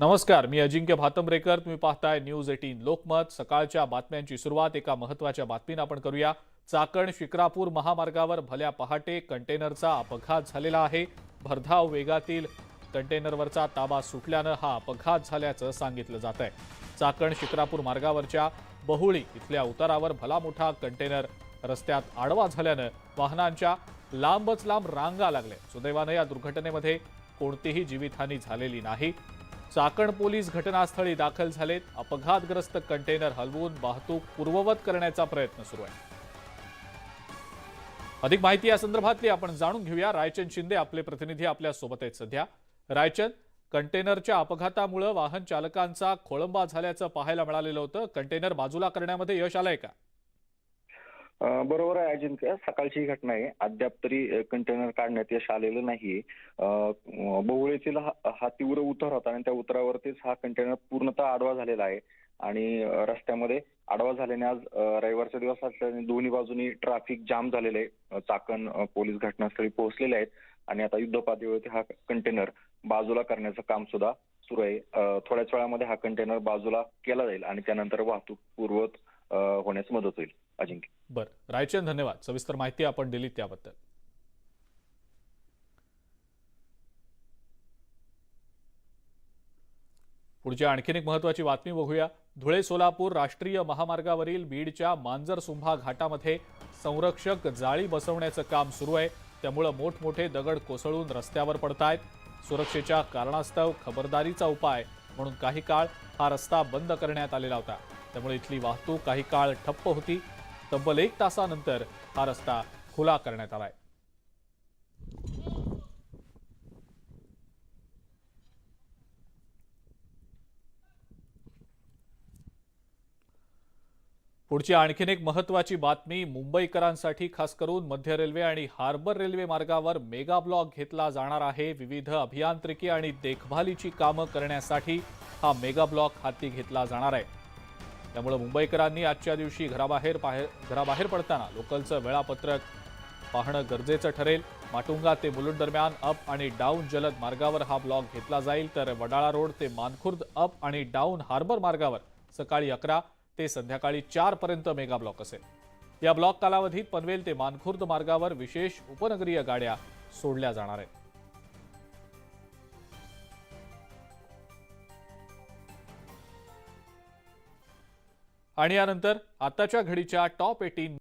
नमस्कार मी अजिंक्य भातंब्रेकर. तुम्ही पाहताय न्यूज एटीन लोकमत. सकाळच्या बातम्यांची सुरुवात एका महत्त्वाच्या बातमीनं आपण करूया. चाकण शिक्रापूर महामार्गावर भल्या पहाटे कंटेनरचा अपघात झालेला आहे. भरधाव वेगातील कंटेनरवरचा ताबा सुटल्यानं हा अपघात झाल्याचं सांगितलं जात आहे चाकण शिक्रापूर मार्गावरच्या बहुळी इथल्या उतारावर भला मोठा कंटेनर रस्त्यात आडवा झाल्यानं वाहनांच्या लांबच लांब रांगा लागल्या. सुदैवानं या दुर्घटनेमध्ये कोणतीही जीवितहानी झालेली नाही. चाकण पोलीस घटनास्थळी दाखल झालेत. अपघातग्रस्त कंटेनर हलवून वाहतूक पूर्ववत करण्याचा प्रयत्न सुरू आहे. अधिक माहिती या संदर्भातली आपण जाणून घेऊया. रायचंद शिंदे आपले प्रतिनिधी आपल्यासोबत आहेत सध्या. रायचंद कंटेनरच्या अपघातामुळे वाहन चालकांचा खोळंबा झाल्याचं पाहायला मिळालेलं होतं. कंटेनर बाजूला करण्यामध्ये यश आलंय का? बरोबर आहे अजिंक्य. सकाळची ही घटना आहे. अद्याप तरी कंटेनर काढण्यात यश आलेलं नाही बहुळेतील हा तीव्र उतार होता आणि त्या उतारावरतीच हा कंटेनर पूर्णतः आडवा झालेला आहे. आणि रस्त्यामध्ये आडवा झाल्याने आज रविवारचा दिवस असल्याने दोन्ही बाजूनी ट्रॅफिक जाम झालेले आहे. चाकण पोलीस घटनास्थळी पोहोचलेले आहेत. आणि आता युद्धपातळीवरती हा कंटेनर बाजूला करण्याचं काम सुद्धा सुरू आहे. थोड्याच वेळामध्ये हा कंटेनर बाजूला केला जाईल आणि त्यानंतर वाहतूक पूर्वत होण्यास मदत होईल. अजिंक्य. बरं. रायचंद धन्यवाद. सविस्तर माहिती आपण दिली त्याबद्दल. पुढची आणखीन एक महत्वाची बातमी बघूया. धुळे सोलापूर राष्ट्रीय महामार्गावरील बीडच्या मांजरसुंभा घाटामध्ये संरक्षक जाळी बसवण्याचं काम सुरू आहे. त्यामुळं मोठमोठे दगड कोसळून रस्त्यावर पडतायत. सुरक्षेच्या कारणास्तव खबरदारीचा उपाय म्हणून काही काळ हा रस्ता बंद करण्यात आलेला होता. त्यामुळे इथली वाहतूक काही काळ ठप्प होती. तब्बल एक तासानंतर हा रस्ता खुला करण्यात आलाय. पुढची आणखीन एक महत्वाची बातमी मुंबईकरांसाठी खास करून मध्य रेल्वे आणि हार्बर रेल्वे मार्गावर मेगा ब्लॉक घेतला जाणार आहे. विविध अभियांत्रिकी आणि देखभालीची कामं करण्यासाठी हा मेगा ब्लॉक हाती घेतला जाणार आहे. त्यामुळे मुंबईकरांनी आजच्या दिवशी घराबाहेर बाहेर घराबाहेर पडताना लोकलचं वेळापत्रक पाहणं गरजेचं ठरेल. माटुंगा ते मुलुंड दरम्यान अप आणि डाऊन जलद मार्गावर हा ब्लॉक घेतला जाईल तर वडाळा रोड ते मानखुर्द अप आणि डाऊन हार्बर मार्गावर सकाळी अकरा ते संध्याकाळी चार पर्यंत मेगा ब्लॉक असेल. या ब्लॉक कालावधीत पनवेल ते मानखुर्द मार्गावर विशेष उपनगरीय गाड्या सोडल्या जाणार आहेत. आणि यानंतर आताच्या घडीच्या टॉप एटीन